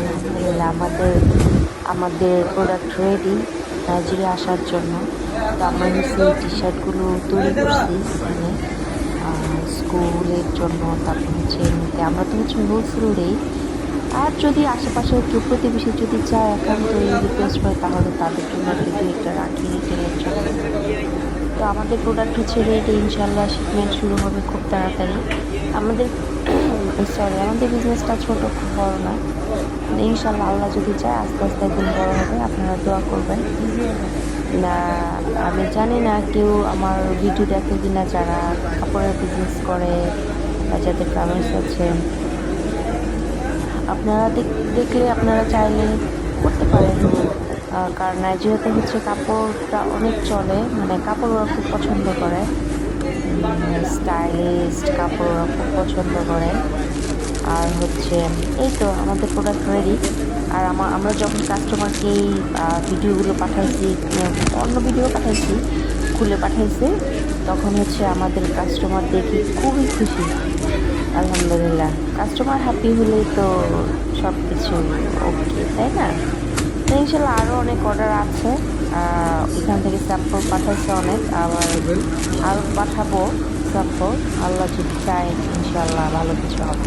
আলহামদুলিল্লাহ আমাদের আমাদের প্রোডাক্ট রেডি নাইজেরিয়া আসার জন্য। তো আমরা হচ্ছে টি শার্টগুলো তৈরি করছি এখানে। স্কুলের জন্য, তারপর হচ্ছে এমনিতে আমরা তো হচ্ছে হোলসেল দিই আর যদি আশেপাশে কেউ প্রতিবেশী যদি চায় একান্ত রিকোয়েস্ট করে, তাহলে তাদের জন্য দু একটা রাখি রিটেলের জন্য। তো আমাদের প্রোডাক্ট হচ্ছে রেডি ইনশাল্লাহ শিপমেন্ট শুরু হবে খুব তাড়াতাড়ি। আমাদের সরি আমাদের বিজনেসটা ছোট, খুব বড় না। ইনশাল্লাহ আল্লাহ যদি চায়, আস্তে আস্তে একদিন বড় হবে, আপনারা দোয়া করবেন। না, আমি জানি না কেউ আমার ভিডিও দেখে কিনা যারা কাপড়ের বিজনেস করে বা যাদের গার্মেন্টস আছে আপনারা দেখ- দেখলে আপনারা চাইলে করতে পারেন। কারণ নাইজেরিয়াতে হচ্ছে কাপড়টা অনেক চলে মানে কাপড় ওরা খুব পছন্দ করে। স্টাইলিস্ট কাপড় ওরা খুব পছন্দ করে। আর হচ্ছে, এই তো আমাদের প্রোডাক্ট রেডি আর আমার আমরা যখন কাস্টমারকে এই ভিডিওগুলো পাঠাইছি, অন্য ভিডিও পাঠাইছি, খুলে পাঠাইছে, তখন হচ্ছে আমাদের কাস্টমার দেখি খুবই খুশি। আলহামদুলিল্লাহ। কাস্টমার হ্যাপি হলেই তো সব কিছু ওকে তাই না? তো ইনশাল্লাহ আরও অনেক অর্ডার আছে। এখান থেকে স্যাম্পল পাঠাচ্ছে অনেক, আবার আরও পাঠাবো স্যাম্পল আল্লাহ যদি চায়, ইনশাল্লাহ ভালো কিছু হবে।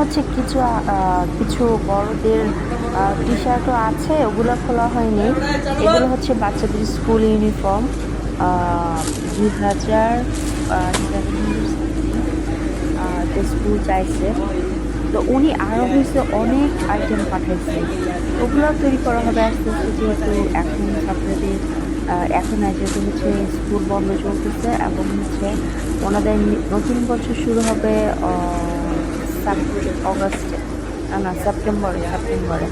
হচ্ছে কিছু কিছু বড়দের টি শার্টও আছে, ওগুলো খোলা হয়নি। এগুলো হচ্ছে বাচ্চাদের স্কুল ইউনিফর্ম দুই হাজার স্কুল চাইছে। তো উনি আরও হয়েছে অনেক আইটেম পাঠাইছে। ওগুলো তৈরি করা হবে আস্তে আস্তে যেহেতু এখন ছাত্রদের এখন যেহেতু হচ্ছে স্কুল বন্ধ চলতেছে এবং হচ্ছে ওনাদের নতুন বছর শুরু হবে অগস্টে, না না, সেপ্টেম্বরে সেপ্টেম্বরে।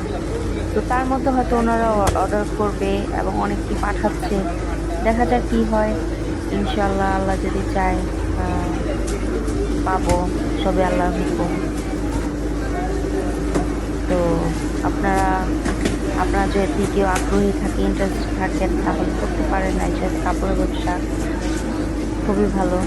তো তার মধ্যে হয়তো ওনারা অর্ডার করবে এবং অনেককে পাঠাচ্ছে। দেখা যাক কী হয়। ইনশাল্লাহ আল্লাহ যদি চায় পাবো। সবে আল্লাহ হুকুম। তো আপনারা আপনারা যদি কেউ আগ্রহী থাকে ইন্টারেস্ট থাকেন, তাহলে করতে পারেন। নাইজার কাপড়ের ব্যবসা খুবই ভালো।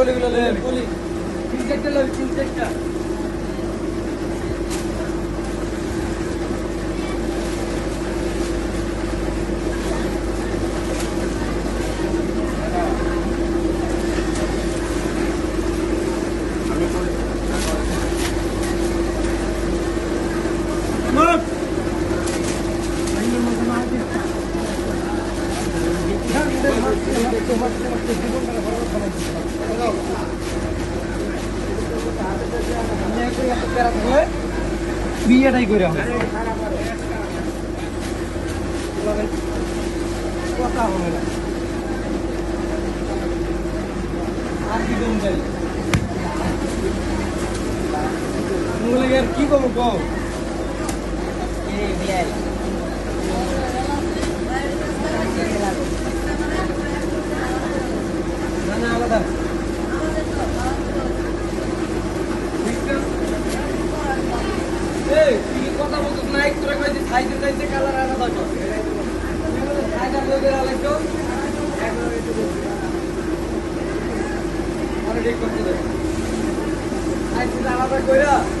এই রুলের পলিগুলো লে পলি তিন চারটা লে তিন চারটা বিয়েটাই করে হবে কথা হবে না। আর কি কম যাই কি কম কম Paco,